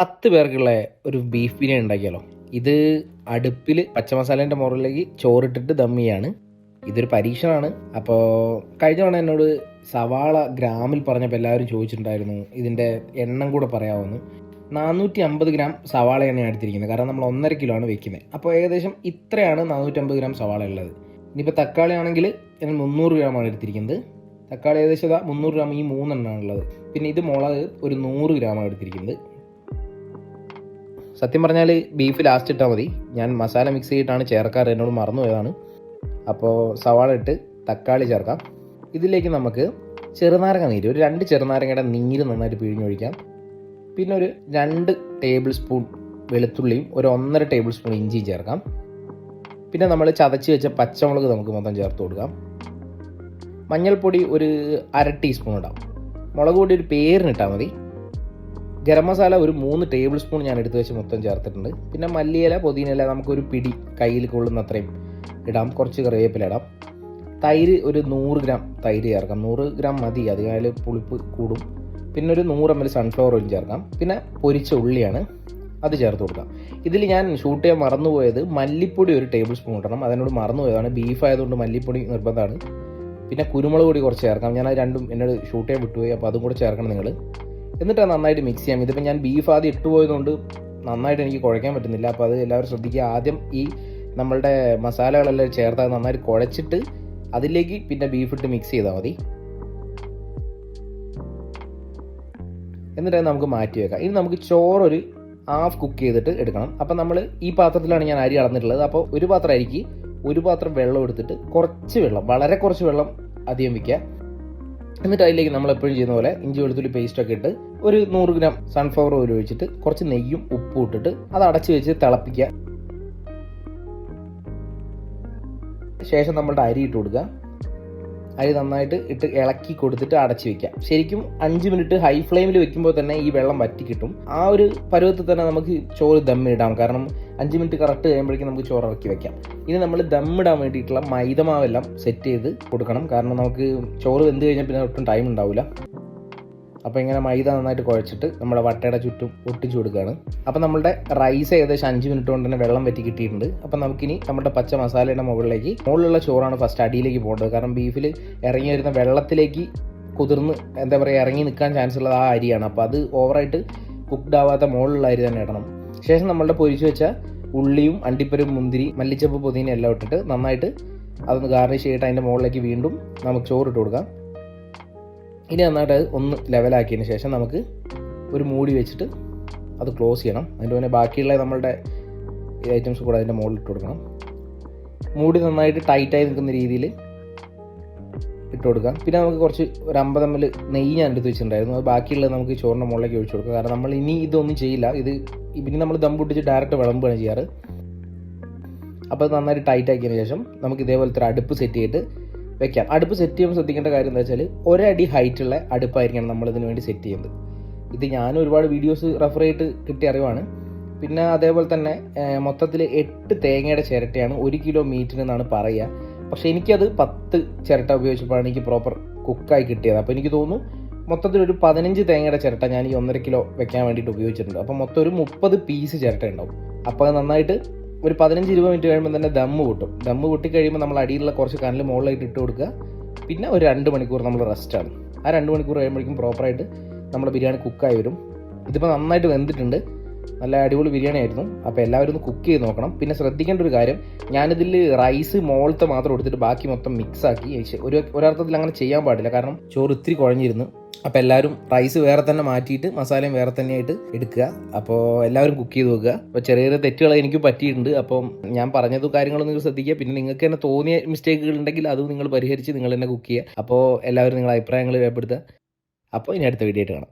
പത്ത് പേർക്കുള്ള ഒരു ബീഫ് ബിരിയാണി ഉണ്ടാക്കിയാലോ? ഇത് അടുപ്പിൽ പച്ചമസാലേന്റെ മുകളിലേക്ക് ചോറിട്ടിട്ട് ദം ചെയ്യാണ്. ഇതൊരു പരീക്ഷണമാണ്. അപ്പോൾ കഴിഞ്ഞ തവണ എന്നോട് സവാള ഗ്രാമിൽ പറഞ്ഞപ്പോൾ എല്ലാവരും ചോദിച്ചിട്ടുണ്ടായിരുന്നു. ഇതിന്റെ എണ്ണം കൂടെ പറയാമെന്ന് നാനൂറ്റി അമ്പത് ഗ്രാം സവാളയാണ് ഞാൻ എടുത്തിരിക്കുന്നത്. കാരണം നമ്മൾ ഒന്നര കിലോ ആണ് വെക്കുന്നത് അപ്പോൾ ഏകദേശം ഇത്രയാണ് നാനൂറ്റമ്പത് ഗ്രാം സവാള ഉള്ളത്. ഇനിയിപ്പോൾ തക്കാളി ആണെങ്കിൽ ഞാൻ മുന്നൂറ് ഗ്രാമാണ് എടുത്തിരിക്കുന്നത്. തക്കാളി ഏകദേശം മുന്നൂറ് ഗ്രാം ഈ മൂന്നെണ്ണമാണ് ഉള്ളത് പിന്നെ ഇത് മുളക് ഒരു നൂറ് ഗ്രാമാണ് എടുത്തിരിക്കുന്നത്. സത്യം പറഞ്ഞാൽ ബീഫ് ലാസ്റ്റ് ഇട്ടാൽ മതി. ഞാൻ മസാല മിക്സ് ചെയ്തിട്ടാണ് ചേർക്കാറ് എന്നോട് മറന്നു പോയതാണ് അപ്പോൾ സവാള ഇട്ട് തക്കാളി ചേർക്കാം. ഇതിലേക്ക് നമുക്ക് ചെറുനാരങ്ങ നീര് ഒരു രണ്ട് ചെറുനാരങ്ങയുടെ നീര് നന്നായിട്ട് പിഴിഞ്ഞൊഴിക്കാം. പിന്നെ ഒരു രണ്ട് ടേബിൾ സ്പൂൺ വെളുത്തുള്ളിയും ഒരു ഒന്നര ടേബിൾ സ്പൂൺ ഇഞ്ചിയും ചേർക്കാം. പിന്നെ നമ്മൾ ചതച്ച് വെച്ച പച്ചമുളക് നമുക്ക് മൊത്തം ചേർത്ത് കൊടുക്കാം. മഞ്ഞൾപ്പൊടി ഒരു അര ടീസ്പൂൺ ഇടാം. മുളക് പൊടി ഒരു പേരിനിട്ടാൽ മതി. ഗരം മസാല ഒരു മൂന്ന് ടേബിൾ സ്പൂൺ ഞാൻ എടുത്ത് വെച്ച് മൊത്തം ചേർത്തിട്ടുണ്ട്. പിന്നെ മല്ലിയില പുതിനയില നമുക്കൊരു പിടി കയ്യിൽ കൊള്ളുന്ന അത്രയും ഇടാം. കുറച്ച് കറിവേപ്പില ഇടാം. തൈര് ഒരു നൂറ് ഗ്രാം തൈര് ചേർക്കാം. നൂറ് ഗ്രാം മതി. അതിൽ പുളിപ്പ് കൂടും. പിന്നെ ഒരു നൂറ് എം എൽ സൺഫ്ലവർ ഓയിൽ ചേർക്കാം. പിന്നെ പൊരിച്ച ഉള്ളിയാണ് അത് ചേർത്ത് കൊടുക്കാം. ഇതിൽ ഞാൻ ഷൂട്ട് ചെയ്യാൻ മറന്നുപോയത് മല്ലിപ്പൊടി ഒരു ടേബിൾ സ്പൂൺ ഇടണം. അതിനോട് മറന്നുപോയതാണ്. ബീഫ് ആയതുകൊണ്ട് മല്ലിപ്പൊടി നിർബന്ധമാണ്. പിന്നെ കുരുമുളക് പൊടി കുറച്ച് ചേർക്കാം. ഞാൻ അത് രണ്ടും എന്നോട് ഷൂട്ട് ചെയ്യാൻ വിട്ടുപോയി. അപ്പോൾ അതും കൂടെ ചേർക്കണം നിങ്ങൾ എന്നിട്ട് നന്നായിട്ട് മിക്സ് ചെയ്യാം. ഇതിപ്പോൾ ഞാൻ ബീഫ് ആദ്യം ഇട്ട് പോയതുകൊണ്ട് നന്നായിട്ട് എനിക്ക് കുഴയ്ക്കാൻ പറ്റുന്നില്ല. അപ്പോൾ അത് എല്ലാവരും ശ്രദ്ധിക്കുക. ആദ്യം ഈ നമ്മളുടെ മസാലകളെല്ലാം ചേർത്ത് നന്നായിട്ട് കുഴച്ചിട്ട് അതിലേക്ക് പിന്നെ ബീഫ് ഇട്ട് മിക്സ് ചെയ്താൽ മതി. എന്നിട്ട് നമുക്ക് മാറ്റി വെക്കാം. ഇനി നമുക്ക് ചോറൊരു ഹാഫ് കുക്ക് ചെയ്തിട്ട് എടുക്കണം. അപ്പം നമ്മൾ ഈ പാത്രത്തിലാണ് ഞാൻ അരി അളന്നിട്ടുള്ളത്. അപ്പോൾ ഒരു പാത്രം അരിക്ക് ഒരു പാത്രം വെള്ളം എടുത്തിട്ട് കുറച്ച് വെള്ളം വളരെ കുറച്ച് വെള്ളം അധികം വെക്കുക. എന്നിട്ട് അതിലേക്ക് നമ്മൾ എപ്പോഴും ചെയ്യുന്ന പോലെ ഇഞ്ചി വെളുത്തുള്ളി പേസ്റ്റ് ഒക്കെ ഇട്ട് ഒരു നൂറ് ഗ്രാം സൺഫ്ലവർ ഓയിൽ ഒഴിച്ചിട്ട് കുറച്ച് നെയ്യും ഉപ്പും ഇട്ടിട്ട് അത് അടച്ച് വെച്ച് തിളപ്പിക്കുക. ശേഷം നമ്മളുടെ അരി ഇട്ട് കൊടുക്കുക. അരി നന്നായിട്ട് ഇട്ട് ഇളക്കി കൊടുത്തിട്ട് അടച്ചു വെക്കാം. ശരിക്കും അഞ്ച് മിനിറ്റ് ഹൈ ഫ്ലെയിമിൽ വെക്കുമ്പോൾ തന്നെ ഈ വെള്ളം വറ്റി കിട്ടും. ആ ഒരു പരുവത്തിൽ തന്നെ നമുക്ക് ചോറ് ദമ്മിടാം കാരണം അഞ്ച് മിനിറ്റ് കറക്റ്റ് കഴിയുമ്പോഴേക്കും നമുക്ക് ചോറ് ഇറക്കി വെക്കാം. ഇനി നമ്മൾ ദമ്മിടാൻ വേണ്ടിയിട്ടുള്ള മൈദമാവെല്ലാം സെറ്റ് ചെയ്ത് കൊടുക്കണം. കാരണം നമുക്ക് ചോറ് വെന്ത് കഴിഞ്ഞാൽ പിന്നെ ഒട്ടും ടൈം ഉണ്ടാവില്ല അപ്പോൾ ഇങ്ങനെ മൈദ നന്നായിട്ട് കുഴച്ചിട്ട് നമ്മുടെ വട്ടയുടെ ചുറ്റും ഒട്ടിച്ചു കൊടുക്കുകയാണ്. അപ്പോൾ നമ്മുടെ റൈസ് ഏകദേശം അഞ്ച് മിനിറ്റ് കൊണ്ട് തന്നെ വെള്ളം വറ്റി കിട്ടിയിട്ടുണ്ട്. അപ്പോൾ നമുക്കിനി നമ്മുടെ പച്ച മസാലയുടെ മുകളിലേക്ക് മുകളിലുള്ള ചോറാണ് ഫസ്റ്റ് അടിയിലേക്ക് പോകേണ്ടത്. കാരണം ബീഫിൽ ഇറങ്ങി വരുന്ന വെള്ളത്തിലേക്ക് കുതിർന്ന് എന്താ പറയുക ഇറങ്ങി നിൽക്കാൻ ചാൻസ് ഉള്ളത് ആ അരിയാണ്. അപ്പോൾ അത് ഓവറായിട്ട് കുക്ക്ഡ് ആവാത്ത മുകളിലുള്ള അരി തന്നെ ഇടണം. ശേഷം നമ്മളുടെ പൊരിച്ചു വെച്ച ഉള്ളിയും അണ്ടിപ്പരും മുന്തിരി മല്ലിച്ചപ്പ് പുതിന എല്ലാം ഇട്ടിട്ട് നന്നായിട്ട് അതൊന്ന് ഗാർണിഷ് ചെയ്തിട്ട് അതിന്റെ മുകളിലേക്ക് വീണ്ടും നമുക്ക് ചോറിട്ട് കൊടുക്കാം. ഇനി നന്നായിട്ട് ഒന്ന് ലെവലാക്കിയതിന് ശേഷം നമുക്ക് ഒരു മൂടി വെച്ചിട്ട് അത് ക്ലോസ് ചെയ്യണം. അതിന്റെ പിന്നെ ബാക്കിയുള്ള നമ്മളുടെ ഐറ്റംസ് കൂടെ അതിന്റെ മുകളിൽ ഇട്ട് കൊടുക്കണം. മൂടി നന്നായിട്ട് ടൈറ്റായി നിൽക്കുന്ന രീതിയിൽ ഇട്ട് കൊടുക്കാം. പിന്നെ നമുക്ക് കുറച്ച് ഒരു അമ്പത് എം എൽ നെയ്യ് ഞാൻ എടുത്ത് വെച്ചിട്ടുണ്ടായിരുന്നു. അത് ബാക്കിയുള്ളത് നമുക്ക് ചോറിന്റെ മുകളിലേക്ക് ഒഴിച്ചു കൊടുക്കാം. കാരണം നമ്മൾ ഇനി ഇതൊന്നും ചെയ്യില്ല. ഇത് ഇനി നമ്മൾ ദം പൊട്ടിച്ച് ഡയറക്റ്റ് വിളമ്പുകയാണ് ചെയ്യാറ്. അപ്പോൾ അത് നന്നായിട്ട് ടൈറ്റ് ആക്കിയതിന് ശേഷം നമുക്ക് ഇതേപോലത്തെ ഒരു അടുപ്പ് സെറ്റ് ചെയ്തിട്ട് വെക്കാം. അടുപ്പ് സെറ്റ് ചെയ്യുമ്പോൾ ശ്രദ്ധിക്കേണ്ട കാര്യം എന്താ വെച്ചാൽ ഒരടി ഹൈറ്റുള്ള അടുപ്പായിരിക്കണം നമ്മൾ ഇതിനു വേണ്ടി സെറ്റ് ചെയ്യുന്നത്. ഇത് ഞാൻ ഒരുപാട് വീഡിയോസ് റെഫർ ചെയ്തിട്ട് കിട്ടിയ അറിവാണ്. പിന്നെ അതേപോലെ തന്നെ മൊത്തത്തിൽ എട്ട് തേങ്ങയുടെ ചിരട്ടയാണ് ഒരു കിലോ മീറ്റിനെന്നാണ് പറയുക. പക്ഷേ എനിക്കത് പത്ത് ചിരട്ട ഉപയോഗിച്ചപ്പോഴാണ് എനിക്ക് പ്രോപ്പർ കുക്കായി കിട്ടിയത്. അപ്പോൾ എനിക്ക് തോന്നുന്നു മൊത്തത്തിൽ ഒരു പതിനഞ്ച് തേങ്ങയുടെ ചിരട്ട ഞാൻ ഈ ഒന്നര കിലോ വെക്കാൻ വേണ്ടിയിട്ട് ഉപയോഗിച്ചിട്ടുണ്ട്. അപ്പോൾ മൊത്തം ഒരു മുപ്പത് പീസ് ചിരട്ട ഉണ്ടാവും. അപ്പോൾ നന്നായിട്ട് ഒരു പതിനഞ്ച് ഇരുപത് മിനിറ്റ് കഴിയുമ്പോൾ തന്നെ ദമ്മ് കൂട്ടും ദമ്മ് കൂട്ടി കഴിയുമ്പോൾ നമ്മൾ അടിയിലുള്ള കുറച്ച് കനൽ മുകളിലായിട്ട് ഇട്ട് കൊടുക്കുക. പിന്നെ ഒരു രണ്ട് മണിക്കൂർ നമ്മൾ റെസ്റ്റാണ് ആ രണ്ട് മണിക്കൂർ കഴിയുമ്പോഴേക്കും പ്രോപ്പറായിട്ട് നമ്മുടെ ബിരിയാണി കുക്കായി വരും. ഇതിപ്പോൾ നന്നായിട്ട് വെന്തിട്ടുണ്ട്. നല്ല അടിപൊളി ബിരിയാണി ആയിരുന്നു. അപ്പോൾ എല്ലാവരും ഒന്ന് കുക്ക് ചെയ്ത് നോക്കണം. പിന്നെ ശ്രദ്ധിക്കേണ്ട ഒരു കാര്യം ഞാനിതിൽ റൈസ് മോളത്തെ മാത്രം എടുത്തിട്ട് ബാക്കി മൊത്തം മിക്സ് ആക്കി. ഒരു ഒരർത്ഥത്തിൽ അങ്ങനെ ചെയ്യാൻ പാടില്ല. കാരണം ചോറ് ഇത്തിരി കുഴഞ്ഞിരുന്നു. അപ്പോൾ എല്ലാവരും റൈസ് വേറെ തന്നെ മാറ്റിയിട്ട് മസാലയും വേറെ തന്നെയായിട്ട് എടുക്കുക. അപ്പോൾ എല്ലാവരും കുക്ക് ചെയ്ത് നോക്കുക. അപ്പോൾ ചെറിയ ചെറിയ തെറ്റുകൾ എനിക്ക് പറ്റിയിട്ടുണ്ട്. അപ്പം ഞാൻ പറഞ്ഞത് കാര്യങ്ങളൊന്നും നിങ്ങൾ ശ്രദ്ധിക്കുക. പിന്നെ നിങ്ങൾക്ക് തന്നെ തോന്നിയ മിസ്റ്റേക്കുകൾ ഉണ്ടെങ്കിൽ അത് നിങ്ങൾ പരിഹരിച്ച് നിങ്ങൾ തന്നെ കുക്ക് ചെയ്യുക. അപ്പോൾ എല്ലാവരും നിങ്ങളുടെ അഭിപ്രായങ്ങൾ രേഖപ്പെടുത്തുക. അപ്പോൾ ഇനി അടുത്ത വീഡിയോ ആയിട്ട് കാണാം.